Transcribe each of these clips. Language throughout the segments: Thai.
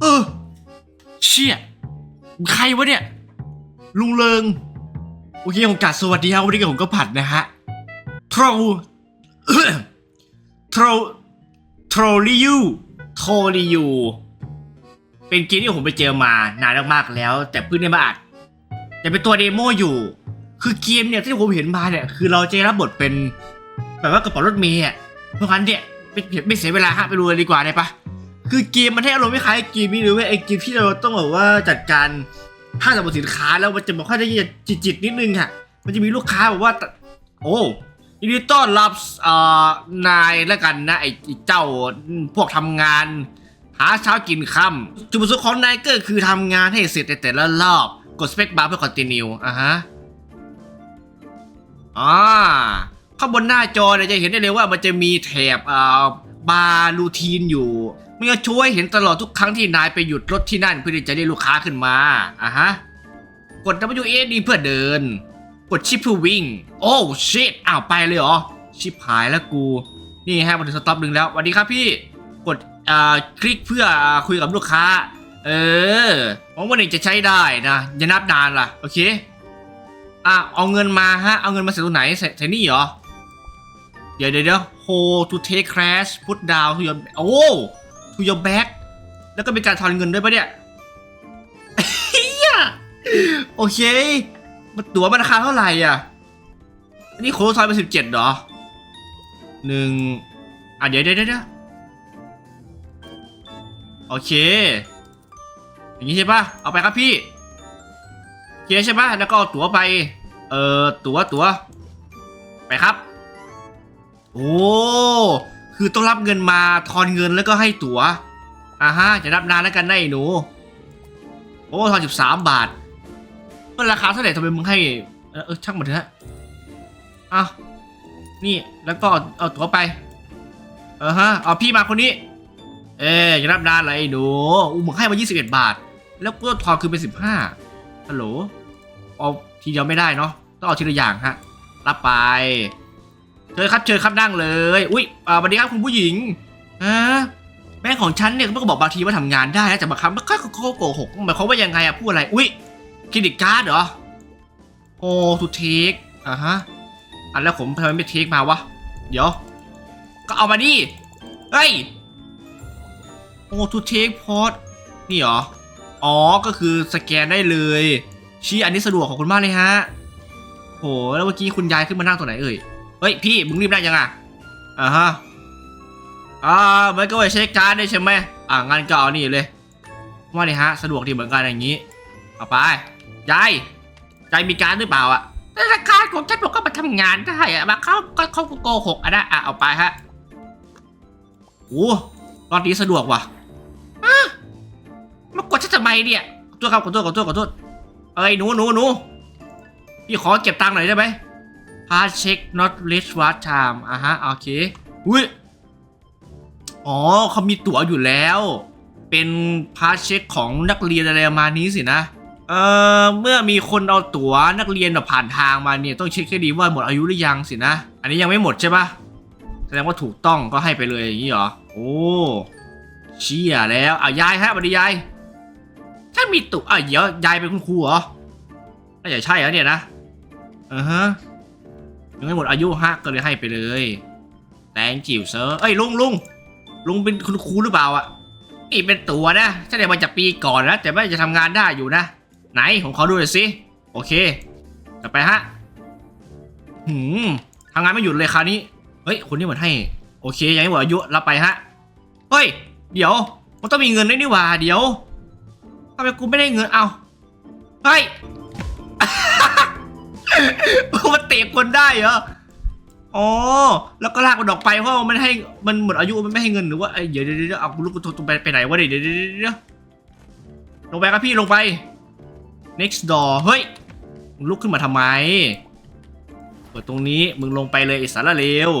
เออ เชี่ยใครวะเนี่ย ลุงเลิง โอเคผมกาบสวัสดีครับ วันนี้ผมก็ผัดนะฮะโทรโทรโทรลิยูโทรลิยู เป็นเกมที่ผมไปเจอมานานมากๆแล้ว แต่เพิ่งได้มาอัด แต่เป็นตัวเดโมอยู่ คือเกมเนี่ยที่ผมเห็นมาเนี่ยคือเราจะรับบทเป็น แบบว่ากระเป๋ารถเมย์อะเพราะงั้นเนี่ยไม่ไม่เสียเวลาฮะไปดูเลยดีกว่าได้ปะ คือเกมมันให้อารมณ์ไม่คล้ายเกมนี้เลยเว้ยไอ้เกมที่เราต้องแบบว่าจัดการห้างสรรพสินค้าแล้วมันจะบอกค่อยได้จิตจิตนิดนึงค่ะ มันจะมีลูกค้าบอกว่า โอ้ยินดีต้อนรับอ่อนายแล้วกันนะไอ้ไอ้เจ้าพวกทำงาน หาเช้ากินค่ำจุดประสงค์ของนายก็คือทำงานให้เสร็จในแต่ละรอบ กดสเปคบาร์เพื่อคอนติเนียอะฮะอ่าข้างบนหน้าจอเนี่ยจะเห็นได้เลยว่ามันจะมีแถบอ่าบาร์รูทีนอยู่ มันจะช่วยเห็นตลอดทุกครั้งที่นายไปหยุดรถที่นั่นเพื่อที่จะได้ลูกค้าขึ้นมาอะฮะ กด W A D เพื่อเดิน กดชิปเพื่อวิ่ง โอ้ชิตอ้าวไปเลยเหรอ ชิปหายแล้วกู นี่ฮะมาถึงสต็อปหนึ่งแล้วสวัสดีครับพี่ กดอ่าคลิกเพื่อคุยกับลูกค้า เออหวังว่าหนี่งจะใช้ได้นะอย่านับนานล่ะ โอเค อะเอาเงินมาฮะ เอาเงินมาใส่ตรงไหนใส่ใส่นี่เหรอ เดี๋ยวเดี๋ยวเดี๋ยว hold to take cash put down โอ้ to your back แล้วก็เป็นการทอนเงินด้วยปะเนี่ยโอเค มันตั๋วมันราคาเท่าไหร่อะอันนี้โค้ดทอนไปสิบเจ็ดเหรอหนึ่งอะเดี๋ยวเดี๋ยวเดี๋ยวโอเค อย่างนี้ใช่ปะเอาไปครับพี่โอเคใช่ปะแล้วก็เอาตั๋วไป เอ่อตั๋วตั๋วไปครับ โอ้ คือต้องรับเงินมาทอนเงินแล้วก็ให้ตั๋วอ่าฮะจะรับนานแล้วกันนะไอ้หนู โอ้ทอนสิบสามบาทก็ราคาเท่าไหร่ทำไมมึงให้เออช่างมันเถอะอะนี่แล้วก็เอาตั๋วไปเออฮะเอาพี่มาคนนี้ เอ๊จะรับนานอะไรไอ้หนูอู้มึงให้มา21บาท แล้วก็ทอนคืนเป็น15ฮัลโหลเอาทีเดียวไม่ได้เนาะต้องเอาทีละอย่างฮะรับไป เชิญครับเชิญครับนั่งเลย อุ้ยอ่าสวัสดีครับคุณผู้หญิงฮะแม่ของฉันเนี่ยก็บอกบางทีว่าทำงานได้นะแต่บางครั้งมันก็โกหกหมายความว่ายังไงอะพูดอะไร อุ้ยเครดิตการ์ดเหรอ โอ้ทูเทคอ่าฮะ อันแล้วผมทำไมไม่เทคมาวะ เดี๋ยว ก็เอามาดิ เฮ้ย โอ้ทูเทคพอร์ตนี่เหรอ อ๋อ ก็คือสแกนได้เลย ชี้อันนี้สะดวกของคุณมากเลยฮะโหแล้วเมื่อกี้คุณยายขึ้นมานั่งตัวไหนเอ่ย ฮ้ยพี่มึงรีบนั่งยังอะอ่าฮะอ่ามันก็ไว้ใช้การ์ดได้ใช่ไหมอ่างั้นก็เอานี่เลยว่านี่ฮะสะดวกดีเหมือนกันอย่างนี้เอาไปยายยายมีการ์ดหรือเปล่าอะแต่การของฉันผมก็มาทำงานได้อะมาเขาก็เขาโกหกอะนะอะเอาไปฮะโอ้ตอนนี้สะดวกว่ะมากดฉันทำไมเนี่ยขอโทษครับขอโทษขอโทษขอโทษเอ้ยหนูหนูหนูพี่ขอเก็บตังค์หน่อยได้ไหม พาเช็ค not rich what time อะฮะ โอเค อุ้ย อ๋อเขามีตั๋วอยู่แล้ว เป็นพาเช็คของนักเรียนอะไรประมาณนี้สินะ เอ่อ เมื่อมีคนเอาตั๋วนักเรียนแบบผ่านทางมาเนี่ยต้องเช็คให้ดีว่าหมดอายุหรือยังสินะ อันนี้ยังไม่หมดใช่ปะแสดงว่าถูกต้องก็ให้ไปเลยอย่างนี้เหรอ โอ้เชี่ยแล้วอะยายฮะสวัสดียาย ถ้ามีตุอะเดี๋ยวยายเป็นคุณครูเหรอน่าจะใช่แล้วเนี่ยนะอือฮะ ยังไม่หมดอายุฮะก็เลยให้ไปเลยแตงจิ๋วเซอร์เอ้ยลุงลุงลุงเป็นคุณครูหรือเปล่าอะนี่เป็นตัวนะฉันได้มาจากปีก่อนนะแต่ไม่จะทำงานได้อยู่นะ ไหนผมขอดูหน่อยสิโอเคต่อไปฮะหืมทำงานไม่หยุดเลยคราวนี้เฮ้ยคนนี้เหมือนให้ โอเคยังไม่หมดอายุรับไปฮะเฮ้ย เดี๋ยว มันต้องมีเงินด้วยนี่หว่าเดี๋ยวทำไมกูไม่ได้เงินเอาเฮ้ย มันเตะคนได้เหรอ อ๋อ แล้วก็ลากมันออกไปเพราะมันให้มันหมดอายุมันไม่ให้เงินหรือว่าไอ้เดี๋ยวเดี๋ยวเดี๋ยวเอากูกกูตรงไปไปไหนวะเดี๋ยวเดี๋ยวเดี๋ยวลงไปครับพี่ลงไป next door เฮ้ยลุกขึ้นมาทำไม เปิดตรงนี้มึงลงไปเลยไอ้สารเลว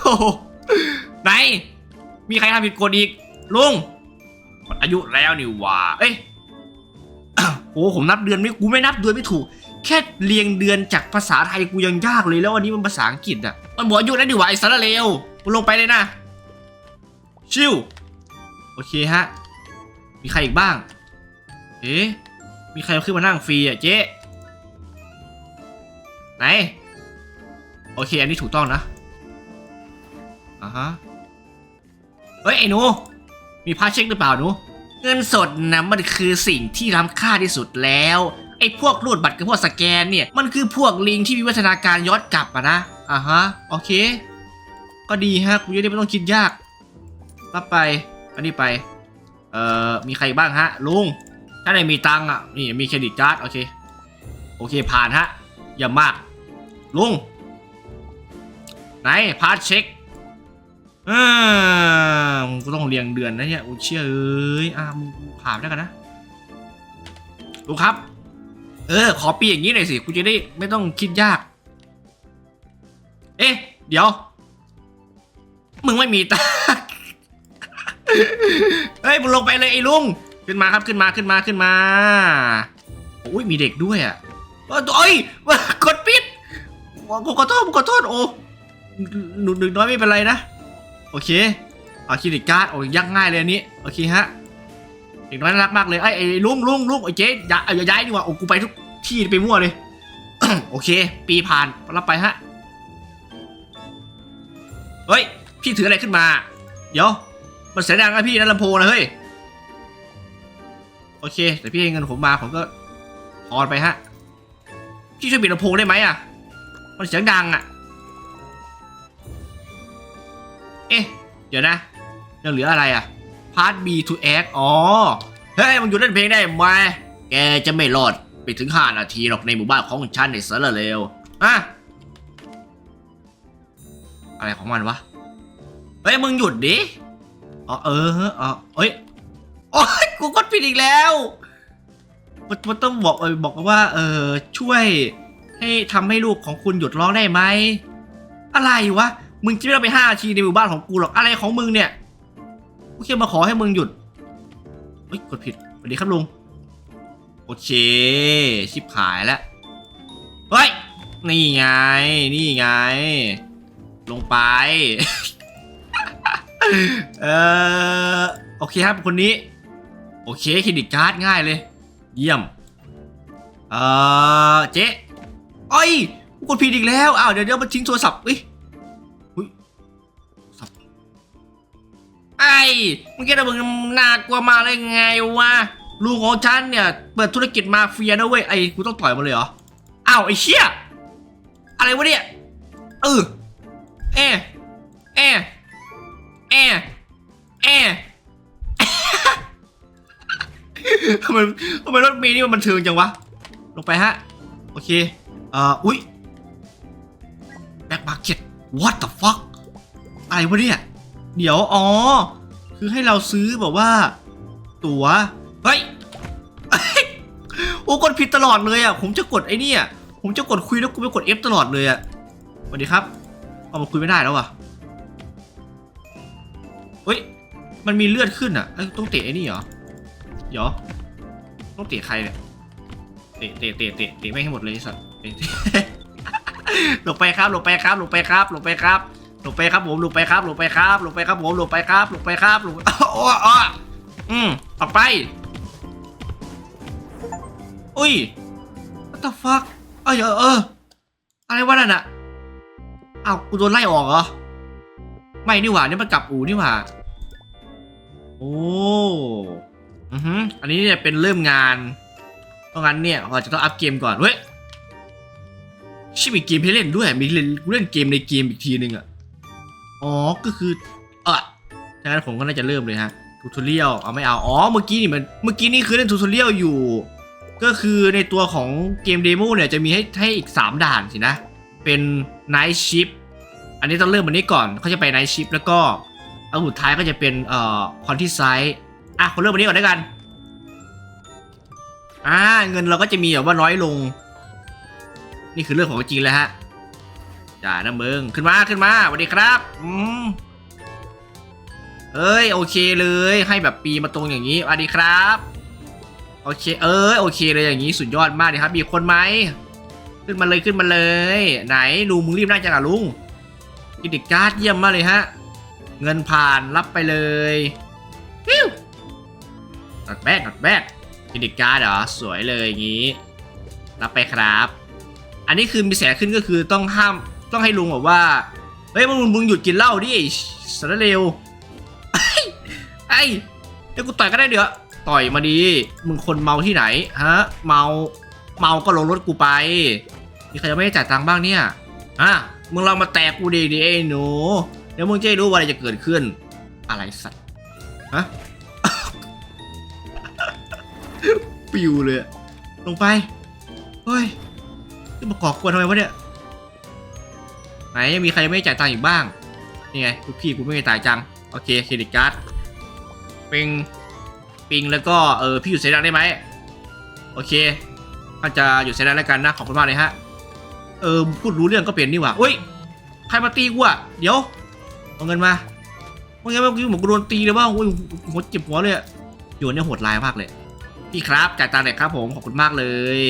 โอ้โหไหน มีใครทำผิดกฎอีก ลุงหมดอายุแล้วนี่ว่าเอ้ย โอ้ผมนับเดือนไม่กูไม่นับเดือนไม่ถูก แค่เรียงเดือนจากภาษาไทยกูยังยากเลยแล้วอันนี้มันภาษาอังกฤษอะมันหมดอยุแล้วนี่หว่าไอ้สารเลวกูลงไปเลยนะ ชิวโอเคฮะ มีใครอีกบ้าง เอ๊ะมีใครขึ้นมานั่งฟรีอะเจ๊ไหนโอเค อันนี้ถูกต้องนะอ่าฮะเฮ้ยไอ้หนูมีพาเช็คหรือเปล่าหนู เงินสดนะมันคือสิ่งที่ล้ำค่าที่สุดแล้วไอ้พวกรูดบัตรกับพวกสแกนเนี่ยมันคือพวกลิงที่มีวัฒนาการย้อนกลับอะนะอ่าฮะโอเค ก็ดีฮะกูจะได้ไม่ต้องคิดยากรับไปอันนี้ไปเอ่อมีใครบ้างฮะลุงถ้าไหนมีตังอะนี่มีเครดิตการ์ดโอเคโอเคผ่านฮะเยี่ยมมากลุงไหนพาสเช็ค อ่ามึงก็ต้องเรียงเดือนนะเนี่ยโอ้เชี่ยเอ้ยอ่ามึงผ่านได้กันนะลุงครับ เออ ขอปีอย่างนี้หน่อยสิกูจะได้ไม่ต้องคิดยาก เอ๊ะ เดี๋ยว มึงไม่มีตังค์เฮ้ยมึงลงไปเลยไอ้ลุง ขึ้นมาครับขึ้นมาขึ้นมาขึ้นมาโอ้ยมีเด็กด้วยอะเอ้ยโอ้ยกดปิดขอโทษขอโทษโอ้หนูหนึ่งน้อยไม่เป็นไรนะ โอเคเอาคิดิการ์ดโอ้ยยักง่ายเลยอันนี้ โอเคฮะเด็กน้อยน่ารักมากเลยไอ้ไอ้ลุงลุงลุงไอ้เจ๊อย่าอย่าย้ายดีกว่าโอ้กูไปทุกที่ไปมั่วเลย โอเค ปีผ่านรับไปฮะ เฮ้ย พี่ถืออะไรขึ้นมา เดี๋ยว มันเสียงดังนะพี่นั่นลำโพงนะเฮ้ย โอเคแต่พี่ให้เงินผมมาผมก็ถอนไปฮะ พี่ช่วยปิดลำโพงได้ไหมอะ มันเสียงดังอะ เอ๊ะ เดี๋ยวนะยังเหลืออะไรอะ Part B to Act อ๋อ เฮ้ยมันอยู่เล่นเพลงได้ไหมแกจะไม่รอดไปถึง5นาทีหรอกในหมู่บ้านของฉันในสารเลวอะอะไรของมันวะ เฮ้ยมึงหยุดดิอ๋อเอออ๋อเอ้ยโอ้ยกูกดผิดอีกแล้วมันมันต้องบอกเออบอกว่า เออช่วยให้ทำให้ลูกของคุณหยุดร้องได้ไหม อะไรวะ มึงจะไม่ได้ไปห้านาทีในหมู่บ้านของกูหรอกอะไรของมึงเนี่ยกูแค่มาขอให้มึงหยุดเฮ้ยกดผิดสวัสดีครับลุงโอเคชิบหายแล้วเฮ้ยนี่ไง นี่ไง ลงไป เออโอเคครับคนนี้ โอเคเครดิตการ์ดง่ายเลย เยี่ยม เออเจ๊อ้ยกดผิดอีกแล้ว อ้าว เดี๋ยวเดี๋ยวมาทิ้งโทรศัพท์อุ้ย มึงแกจะมึงน่ากลัวมาเลยไงวะลุงของฉันเนี่ยเปิดธุรกิจมาเฟียนะเว้ยไอ้กูต้องต่อยมันเลยเหรออ้าวไอ้เชี่ยอะไรวะเนี่ยเออเอะเอะเอเอทำไมทำไมรถเมล์นี่มันบันเทิงจังวะ ลงไปฮะ โอเคเอ่ออุ้ยแบ็คมาร์เก็ต what the fuck อะไรวะเนี่ย เดี๋ยว อ๋อ คือให้เราซื้อแบบว่า ตั๋วเฮ้ยโอ้กดผิดตลอดเลยอะผมจะกดไอ้นี่อะผมจะกดคุยแล้วกูไปกด F ตลอดเลยอะสวัสดีครับเอามาคุยไม่ได้แล้วอะเฮ้ยมันมีเลือดขึ้นอะต้องเตะไอ้นี่เหรอเดี๋ยวต้องเตะใครเนี่ยเตะเตะเตะเตะเตะไม่ให้หมดเลยสัตว์หลบไปครับหลบไปครับหลบไปครับหลบไปครับ หลบไปครับผมหลบไปครับหลบไปครับหลบไปครับผมหลบไปครับหลบไปครับหลบโอ้โอ้อืมออกไป อุ้ย what the fuck เอ้ยเออเอออะไรวะนั่นอะอ้าวกูโดนไล่ออกเหรอ ไม่นี่หว่านี่มันกลับอู่นี่หว่า โอ้อือฮึอันนี้เนี่ยเป็นเริ่มงาน เพราะงั้นเนี่ยเราจะต้องอัพเกมก่อนเฮ้ยชิมีเกมให้เล่นด้วย มีเล่นเล่นเกมในเกมอีกทีนึงอะ อ๋อ ก็คือเออดังนั้นผมก็น่าจะเริ่มเลยฮะทูทอเรียลเอาไม่เอา อ๋อ เมื่อกี้นี่มัน เมื่อกี้นี่คือเล่นทูทอเรียลอยู่ ก็คือในตัวของเกมเดโมเนี่ยจะมีให้ให้อีก 3 ด่านสินะ เป็น Night Shift อันนี้ต้องเริ่มวันนี้ก่อน เขาจะไป Night Shift แล้วก็อันสุดท้ายก็จะเป็นเอ่อคอนที่ไซต์อะคนเริ่มวันนี้ก่อนด้วยกัน อ่า เงินเราก็จะมีแบบว่าน้อยลง นี่คือเรื่องของจริงแล้วฮะ จ่านะมึงขึ้นมาขึ้นมาสวัสดีครับอืมเอ้ยโอเคเลยให้แบบปีมาตรงอย่างนี้สวัสดีครับโอเคเออโอเคเลยอย่างนี้สุดยอดมากเลยครับมีคนไหมขึ้นมาเลยขึ้นมาเลย ไหนลุงมึงรีบนั่งจังอะลุงกิติการ์ดเยี่ยมมากเลยฮะเงินผ่านรับไปเลยฮิวนัดแบกนัดแบกเครดิตการ์ดเหรอสวยเลยอย่างนี้ รับไปครับ อันนี้คือมีแสงขึ้นก็คือต้องห้าม ต้องให้ลุงบอกว่า เฮ้ยมึงมึงหยุดกินเหล้าดิสารเลวไอ้ไอ้เดี๋ยวกูต่อยก็ได้เดี๋ยวต่อยมาดี มึงคนเมาที่ไหนฮะ เมาเมาก็ลงรถกูไปมีใครยังไม่ได้จ่ายตังค์บ้างเนี่ยอะมึงลองมาแตกกูดีดิไอ้หนูเดี๋ยวมึงจะรู้ว่าอะไรจะเกิดขึ้น อะไรสัตว์ฮะปิวเลย ลงไปเฮ้ยจะมาก่อกวนทำไมวะเนี่ย ไหนยังมีใครไม่จ่ายตังค์อีกบ้างนี่ไงทุกพี่กูไม่จ่ายจังโอเคเครดิตการ์ดปิงปิงแล้วก็เออพี่อยู่เซนังได้ไหมโอเคถ้าจะอยู่เซนังแล้วกันนะขอบคุณมากเลยฮะเออพูดรู้เรื่องก็เปลี่ยนนี่หว่าอุ้ยใครมาตีกูอะเดี๋ยวเอาเงินมาว่าไงเมื่อกี้เมือนกูโดนตีเลยว่าโอ้ยหัวเจ็บหัวเลยอะอยู่เนี่ยโหดร้ายมากเลยพี่ครับจ่ายตังค์หน่อยครับผมขอบคุณมากเลย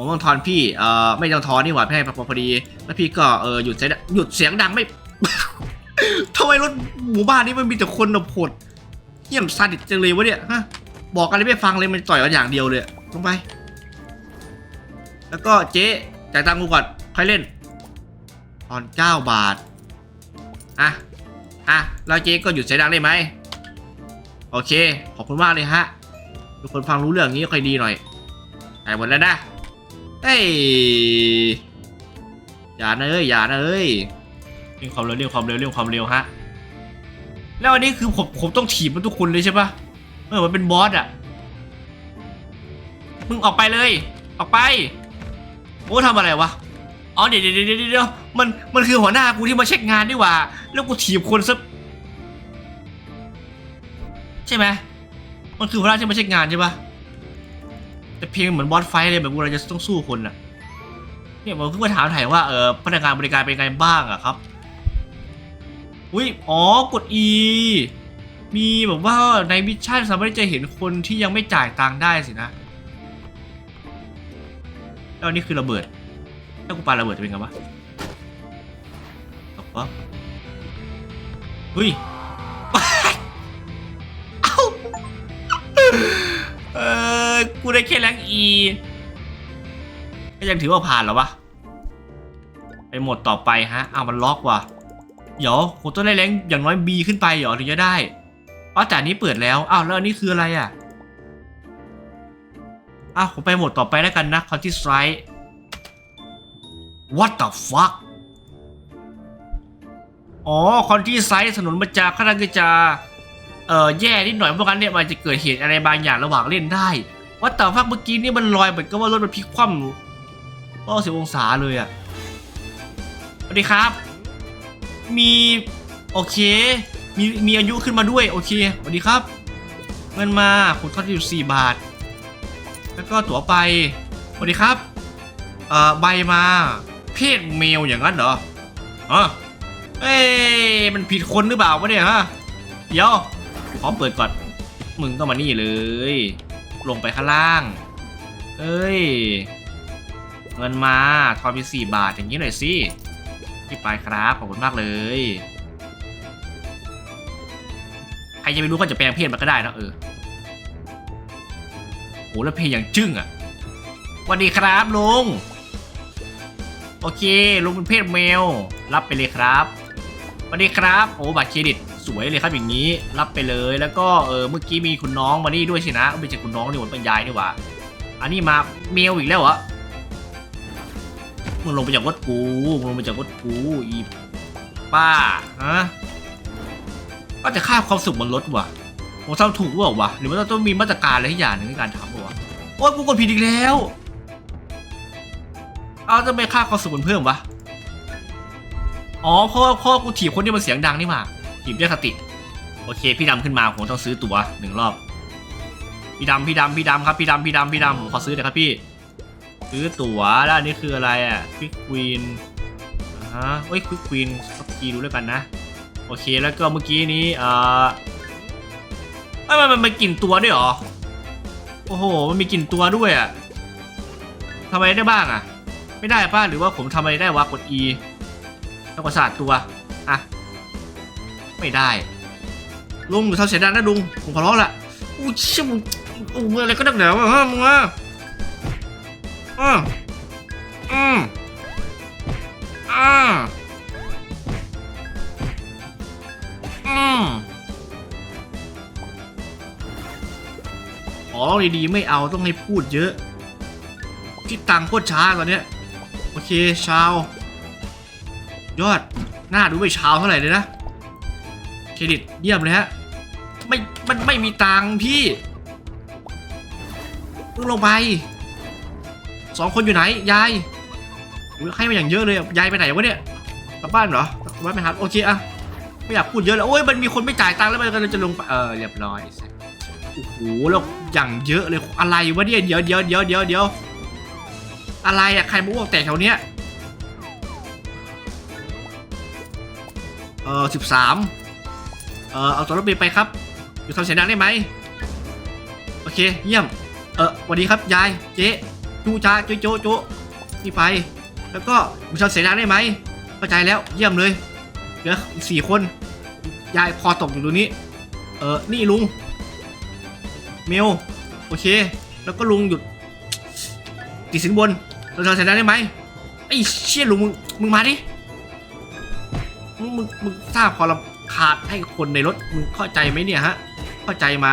ผมต้องทอนพี่เอ่อไม่ต้องทอนนี่หว่าพี่ให้พอพอดี แล้วพี่ก็เออหยุดเสียงหยุดเสียงดังไม่ ทำไมรถหมู่บ้านนี้มันมีแต่คนแบบโหดเยี่ยมซาดิสจังเลยวะเนี่ยฮะบอกอะไรไม่ฟังเลยมันต่อยกันอย่างเดียวเลยลงไป แล้วก็เจ๊จ่ายตังค์กูก่อนค่อยเล่น ตอน9บาทอะอะแล้วเจ๊ก็หยุดเสียงดังได้ไหมโอเค ขอบคุณมากเลยฮะทุกคนฟังรู้เรื่องนี้ค่อยดีหน่อยหายหมดแล้วนะ เอ้ยอย่านะเอ้ยอย่านะเอ้ยเรื่องความเร็วเรื่องความเร็วเรื่องความเร็วฮะ แล้วอันนี้คือผมผมต้องถีบมันทุกคนเลยใช่ปะเออมันเป็นบอสอะมึงออกไปเลย ออกไป โอ้ทำอะไรวะ อ๋อเดี๋ยวเดี๋ยวเดี๋ยวเดี๋ยวมันมันคือหัวหน้ากูที่มาเช็คงานนี่หว่า แล้วกูถีบคนซะใช่ไหมมันคือหัวหน้าที่มาเช็คงานใช่ปะ แต่เพียงเหมือนบอสไฟเลยแบบเราจะต้องสู้คนน่ะเนี่ยผมเพิ่งมาถามถ่ายว่าเออพนักงานบริการเป็นไงบ้างอะครับอุ้ยอ๋อกด E มีแบบว่าในมิชชั่นสามารถจะเห็นคนที่ยังไม่จ่ายตังค์ได้สินะแล้วนี่คือระเบิดถ้ากูปาระเบิดจะเป็นไงวะตกวะเฮ้ยเอ้า เออกูได้แค่แรงอีก็ยังถือว่าผ่านเหรอวะ ไปหมดต่อไปฮะ เอามันล็อกว่ะ เดี๋ยวผมต้องได้แรงอย่างน้อย B ขึ้นไปเหรอถึงจะได้อ๋อแต่นี้เปิดแล้ว อ้าวแล้วอันนี้คืออะไรอะ อ้าวผมไปหมดต่อไปแล้วกันนะ Counter Strike What the fuck อ๋อ คอนที่ไซต์ถนนมาจาค่อนข้างที่จะ เอ่อแย่นิดหน่อยเพราะงั้นเนี่ยมันจะเกิดเหตุอะไรบางอย่างระหว่างเล่นได้ ว่าแต่ฟักเมื่อกี้นี่มันลอยเหมือนกับว่ารถมันพลิกคว่ำก็สิบองศาเลยอะสวัสดีครับ มีโอเค มีมีอายุขึ้นมาด้วยโอเคสวัสดีครับ เงินมาคุณทอดอยู่สี่บาท แล้วก็ตั๋วไปสวัสดีครับเอ่อใบมา เพศเมลอย่างนั้นเหรออ๋อเอ้มันผิดคนหรือเปล่าวะเนี่ยฮะเดี๋ยว ขอมเปิดก่อน มึงก็มานี่เลย ลงไปข้างล่าง เอ้ย เงินมาทอนไปสี่บาทอย่างนี้หน่อยสิพี่ไปครับขอบคุณมากเลย ใครจะไม่รู้ก็จะแปลงเพศมันก็ได้นะเออโหแล้วเพลงอย่างจึ้งอะวัสดีครับลุง โอเคลุงเป็นเพศเมลรับไปเลยครับสวัสดีครับ โอ้บัตรเครดิต สวยเลยครับอย่างนี้รับไปเลยแล้วก็เออเมื่อกี้มีคุณน้องมานี่ด้วยสินะไม่ใช่คุณน้องนี่หว่าเป็นยายนี่หว่า อันนี้มาเมลอีกแล้วเหรอมึงลงไปจากรถกูมึงลงไปจากรถกูอีป้าฮะก็จะค่าความสุขบนรถว่ะผมทำถูกว่าวะหรือว่าต้องมีมาตรการอะไรที่อย่างหนึ่งในการทำวะโอ้ยกูกดผิดอีกแล้วเอาจะไม่ค่าความสุขมันเพิ่มวะอ๋อเพราะว่าเพราะว่ากูถีบคนที่มันเสียงดังนี่มา ถีบด้วยสติ โอเค พี่ดำขึ้นมาผมต้องซื้อตั๋วหนึ่งรอบ พี่ดำพี่ดำพี่ดำครับพี่ดำพี่ดำพี่ดำผมขอซื้อหน่อยครับพี่ ซื้อตั๋วแล้วอันนี้คืออะไรอะควิกควีนอ่าฮะเอ้ยควิกควีนสกีดูแล้วกันนะ โอเคแล้วก็เมื่อกี้นี้เอ่อไม่มันมันมันกลิ่นตัวด้วยหรอ โอ้โห มันมีกลิ่นตัวด้วยอะทำไรได้บ้างอะ ไม่ได้ป่ะหรือว่าผมทำอะไรได้วะกด E แล้วก็สาดตัว ไม่ได้ ลุงอย่าทำเสียดังนะลุงผมขอร้องละอู้เชี่ยมึงอู้มึงอะไรก็ดักหนาวะฮะมึงอะอืมอืมอืมอืมขอร้องดีๆไม่เอาต้องให้พูดเยอะคิดตังค์โคตรช้าตอนเนี้ยโอเคชาวยอด หน้าดูไม่ชาวเท่าไหร่เลยนะ เครดิตเยี่ยมเลยฮะ ไม่ มันไม่มีตังค์พี่ลงลงไปสองคนอยู่ไหน ยายให้มาอย่างเยอะเลย ยายไปไหนวะเนี่ย กลับบ้านเหรอกลับบ้านไหมครับโอเคอะไม่อยากพูดเยอะแล้ว โอ้ย มันมีคนไม่จ่ายตังค์แล้วมันก็จะลงไปเออ เรียบร้อยโอ้โห แล้วอย่างเยอะเลย อะไรวะเนี่ย เดี๋ยวเดี๋ยวเดี๋ยวเดี๋ยวเดี๋ยวอะไรอะใครมาอ้วกแตกแถวเนี้ยเออสิบสาม ออเอาตัวรถเมล์ไปครับ อยู่ทำเสียงดังได้ไหมโอเคเยี่ยม เออสวัสดีครับยายเจ๊จูจ้าโจโจโจนี่ไป แล้วก็อยู่ทำเสียงดังได้ไหมเข้าใจแล้วเยี่ยมเลยเหลืออีกสี่คน ยายพอตกอยู่ตรงนี้ เออนี่ลุง เมลโอเค แล้วก็ลุงหยุดติดสินบนเราทำเสียงดังได้ไหมไอ้เชี่ยลุงมึงมึงมาดิมึงมึงมึงสร้างความรำ คาญให้คนในรถมึงเข้าใจไหมเนี่ยฮะ เข้าใจไหม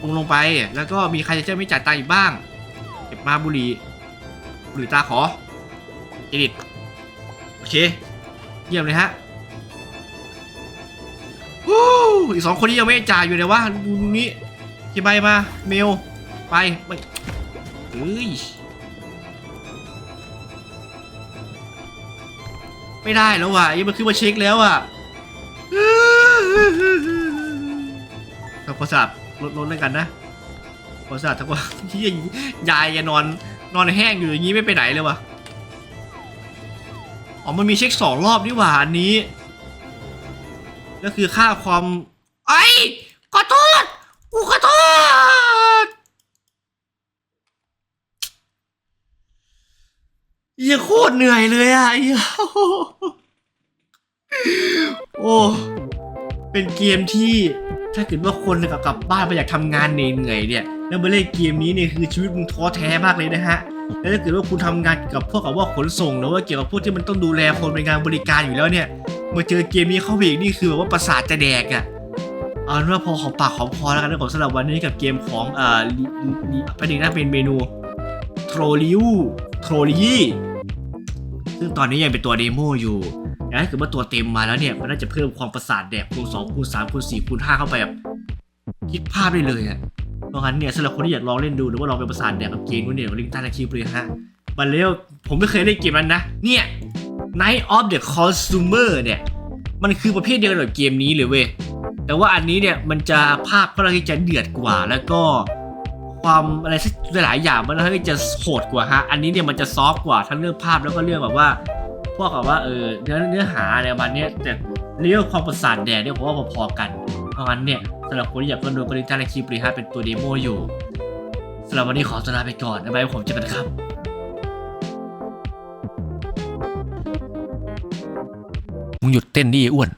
ลงลงไปแล้วก็มีใครจะไม่จ่ายตังค์อีกบ้าง เก็บมาบุหรี่บุหรี่ตาขอเครดิตโอเค เยี่ยมเลยฮะฮู้อีกสองคนที่ยังไม่จ่ายอยู่เลยวะดูดูนี้กี่ใบมาเมลไปไม่เอ้ย ไม่ได้แล้วว่ะยังมันขึ้นมาเช็คแล้วอะทำความสะอาดลดลดแล้วกันนะความสะอาดทั้งว่าที่ยายแกนอนนอนแห้งอยู่อย่างนี้ไม่ไปไหนเลยว่ะอ๋อมันมีเช็คสองรอบนี่หว่าอันนี้ก็คือค่าความไอ้ขอโทษกูขอโทษเหี้ ยังโคตรเหนื่อยเลยอะไอ้เหี้ยโอ้ เป็นเกมที่ถ้าเกิดว่าคนกลับกลับบ้านไปอยากทำงานเหนื่อยเนี่ย แล้วมาเล่นเกมนี้เนี่ยคือชีวิตมึงท้อแท้มากเลยนะฮะ แล้วถ้าเกิดว่าคุณทำงานเกี่ยวกับพวกกับว่าขนส่งหรือว่าเกี่ยวกับพวกที่มันต้องดูแลคนเป็นงานบริการอยู่แล้วเนี่ย มาเจอเกมนี้เข้าไปอีกนี่คือแบบว่าประสาทจะแดกอะ่ะเอาเป็นว่าพอของปากของพอแล้วกันนะผมสำหรับวันนี้กับเกมของเอ่อลิลิประเด็นน่าเป็นเมนูโทรลิว โทรลีซึ่งตอนนี้ยังเป็นตัวเดโมอยู่แต่ถ้าเกิดว่าตัวเต็มมาแล้วเนี่ย มันน่าจะเพิ่มความประสาทแดกคูณ2คูณ3คูณ4คูณ5เข้าไปแบบคิดภาพได้เลยอะเพราะงั้นเนี่ยสำหรับคนที่อยากลองเล่นดูหรือว่าลองเป็นประสาทแดกกับเกมนู้นเนี่ยลิงก์ใต้คลิปเลยฮะมาเร็วผมไม่เคยเล่นเกมนั้นนะ เนี่ย Night of the Consumer เนี่ย มันคือประเภทเดียวกับเกมนี้เลยเว้ยแต่ว่าอันนี้เนี่ยมันจะภาพค่อนข้างที่จะเดือดกว่าแล้วก็ ความอะไรสักหลายอย่างมันค่อนข้างที่จะโหดกว่าฮะ อันนี้เนี่ยมันจะซอฟกว่าทั้งเรื่องภาพแล้วก็เรื่องแบบว่าพวกแบบว่าเออเนื้อเนื้อหาอะไรประมาณเนี้ยแต่เรื่องความประสาทแดดเนี่ยผมว่าพอๆกัน เพราะงั้นเนี่ยสำหรับคนที่อยากเล่นดูก็ลิงก์ใต้ในคลิปเลยฮะเป็นตัวเดโมอยู่สำหรับวันนี้ขอตัวลาไปก่อนบ๊ายบายผมเจอกันครับมึงหยุดเต้นดิอ้วน